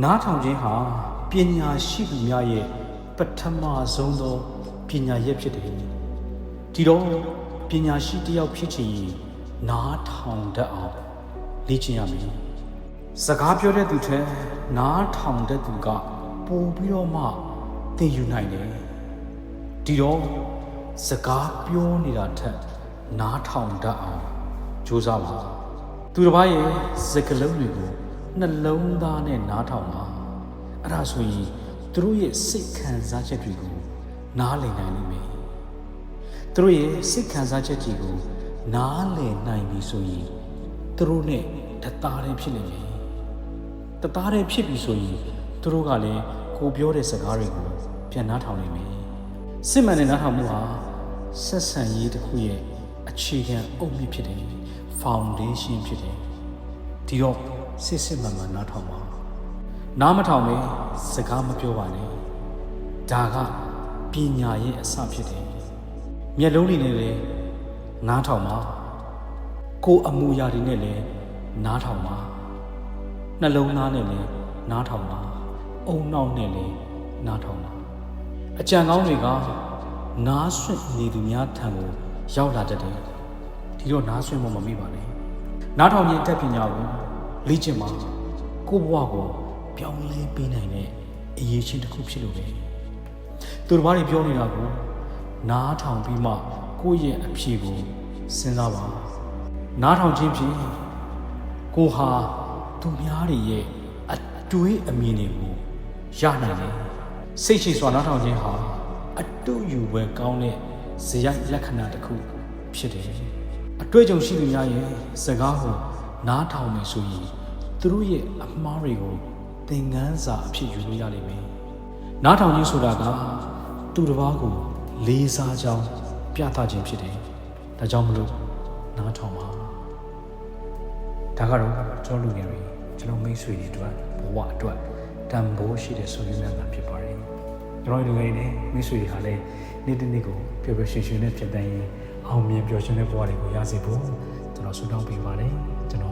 နားထောင်ခြင်းဟာပညာရှိသူများရဲ့ပထမဆုံးသောပညာရက်ဖြစ်တယ်ဒီတော့ပညာရှိတစ်ယောက်ဖြစ်ချင်ရင်နားထောင်တတ်အောင်လေ့ကျင့်ရမယ်စကားပြောတဲ့သူထက်နားထောင်တဲ့သူကပိုပြီးတော့မှသင်ယူနိုင်တယ်ဒီတော့စကားပြောနေတာထက်နားထောင်တတ်အောင်ကြိုးစားပါသူတစ်ပါးရဲ့စကားလုံးတွေကို နှလုံးသားနဲ့နားထောင်ပါအဲ့ဒါဆိုရင်သူတို့ရဲ့စိတ်ခံစားချက်တွေကိုနားလည်နိုင်လိမ့်မယ်သူတို့ရဲ့စိတ်ခံစားချက်တွေကိုနားလည်နိုင်ပြီဆိုရင်သူတို့နဲ့တသားတည်းဖြစ်နေမယ်တသားတည်းဖြစ်ပြီဆိုရင်သူတို့ကလည်းကိုပြောတဲ့စကားတွေကိုပြန်နားထောင်နိုင်မယ်စစ်မှန်တဲ့နားထောင်မှုဟာဆက်ဆံရေးတစ်ခုရဲ့အခြေခံအုတ်မြစ်ဖြစ်တယ် foundation ဖြစ်တယ်ဒီတော့ စစ်စစ်မှန်မှန်နားထောင်ပါနားမထောင်ပဲစကားမပြောပါနဲ့ဒါကပညာရဲ့အစဖြစ်တယ်မျက်လုံးတွေနဲ့လည်းနားထောင်ပါကိုယ်အမူအရာတွေနဲ့လည်းနားထောင်ပါနှလုံးသားနဲ့လည်းနားထောင်ပါအုံနောက်နဲ့လည်းနားထောင်ပါအကြံကောင်းတွေကနားဆွင့်နေသူများထံကိုရောက်လာတတ်တယ်ဒီတော့နားဆွင့်မမမိပါနဲ့နားထောင်ခြင်းအတတ်ပညာကို လေ့ကျင့်ပါကိုယ့်ဘဝကိုပြောင်းလဲပေးနိုင်တဲ့အရေးချင်းတစ်ခုဖြစ်လို့ပဲသူတို့ဘာတွေပြောနေတာကိုနားထောင်ပြီးမှကိုယ့်ရဲ့အဖြေကိုစဉ်းစားပါနားထောင်ခြင်းဖြင့်ကိုဟာသူများတွေရဲ့အတွေးအမြင်တွေကိုရနိုင်တယ်စိတ်ရှိစွာနားထောင်ခြင်းဟာအတူယူပွဲကောင်းတဲ့ဇယိုက်လက္ခဏာတစ်ခုဖြစ်တယ်အတွေ့အကြုံရှိသူများရဲ့စကားကို နားထောင်မယ်ဆိုရင်သူတို့ရဲ့အမှားတွေကိုသင်ခန်းစာအဖြစ်ယူလို့ရလိမ့်မယ်နားထောင်ခြင်းဆိုတာကသူတစ်ပါးကိုလေးစားကြောင်းပြသခြင်းဖြစ်တယ်ဒါကြောင့်မလို့နားထောင်ပါဒါကတော့ကျွန်တော်လူငယ်တွေကျွန်တော်မိတ်ဆွေတွေအတွက်ဘဝအတွက်တန်ဖိုးရှိတဲ့ဆိုရင်းများတာဖြစ်ပါတယ်ကျွန်တော်လူငယ်တွေနဲ့မိတ်ဆွေတွေဟာလည်းနေ့တစ်နေ့ကိုပျော်ပျော်ရွှင်ရွှင်နဲ့ဖြစ်တဲ့ရင်အောင်မြင်ပျော်ရွှင်တဲ့ဘဝတွေကိုရစေဖို့ကျွန်တော်ဆုတောင်းပေးပါတယ်ကျွန်တော်